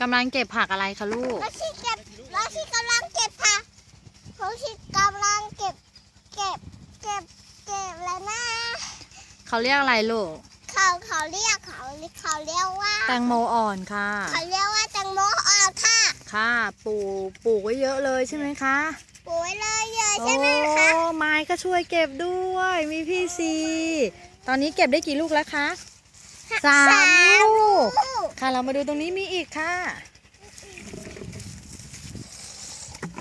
กำลังเก็บผักอะไรคะลูก แล้วชีเก็บแล้วชีกำลังเก็บค่ะเขาชีกำลังเก็บ เก็บ เก็บ เก็บแล้วนะ เขาเรียกอะไรลูก เขาเขาเรียกเขาเขาเรียกว่า แตงโมอ่อนค่ะ เขาเรียกว่าแตงโมอ่อนค่ะ ค่ะ ปลูก ปลูกไว้เยอะเลยใช่ไหมคะปุ๋ยเลยเยอะโอ้ใช่ไหมคะไม้ก็ช่วยเก็บด้วย มีพี่ซี ตอนนี้เก็บได้กี่ลูกแล้วคะสามลูก ค่ะ เรามาดูตรงนี้มีอีกค่ะ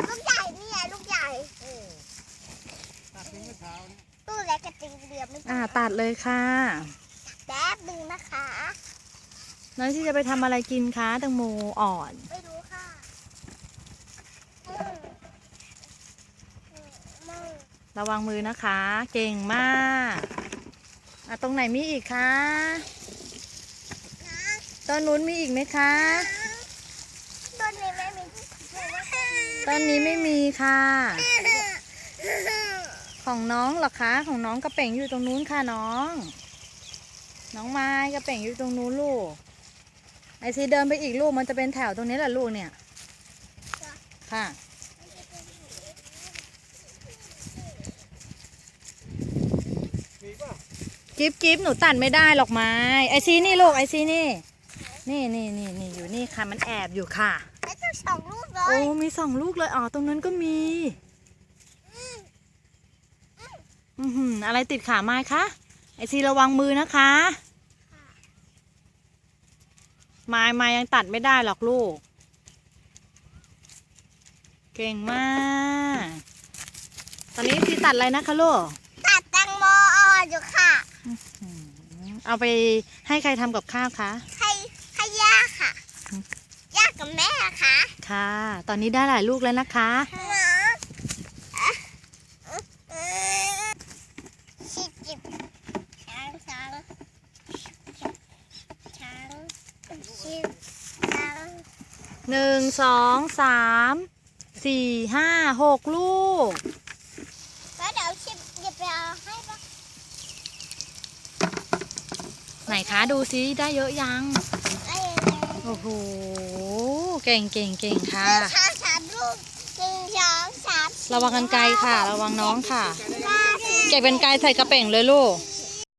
ลูกใหญ่นี่ไงลูกใหญ่ลูกเล็กกระติงเดียวไม่อ่าตัดเลยค่ะแป๊บนึงนะคะ น้อยที่จะไปทำอะไรกินคะแตงโมอ่อน ไม่รู้ค่ะอืมอืมระวังมือนะคะ เก่งมากอะตรงไหนมีอีกคะนะ ต้นนู้นมีอีกไหมคะต้นนี้ไม่มีต้นนี้ไม่มีค่ะ ของน้องเหรอคะของน้องกระเป่งอยู่ตรงนู้นค่ะน้อง น้องไม้กระเป่งอยู่ตรงนู้นลูกไอซีเดินไปอีกลูกมันจะเป็นแถวตรงนี้แหละลูกเนี่ยค่ะกิฟกิฟหนูตัดไม่ได้หรอกไม้ไอซีนี่ลูกไอซีนี่ นี่นี่นี่นี่อยู่นี่ค่ะ มันแอบอยู่ค่ะไอ้ต้องสองลูกเลโอ้ยมีสองลูกเลยอ๋อตรงนั้นก็มีอือหืออะไรติดขาไม้คะไอซีระวังมือนะคะ ไม้ไม้ยังตัดไม่ได้หรอกลูก เก่งมาก ตอนนี้ซีตัดอะไรนะคะลูกตัดแตงโมอ่อนอยู่ค่ะ อืมเอาไปให้ใครทำกับข้าวคะ ให้ให้ย่าค่ะ อืม ย่ากับแม่ค่ะ ค่ะ ตอนนี้ได้หลายลูกแล้วนะคะนะชิจิบช้างช้างช้างชิบช้างหนึ่งสองสามสี่ห้าหกลูกแล้วเดี๋ยวชิบหยิบไปเอาให้ปะไหนคะดูซิได้เยอะยังไอ้โอ้โห เก่งเก่งเก่งค่ะช้างสามลูกหนึ่งสองสามสี่ระวังกันไกลค่ะ ระวังน้องค่ะ ห้าสิบ เก็บเป็นไกลใส่กระเป๋งเลยลูกห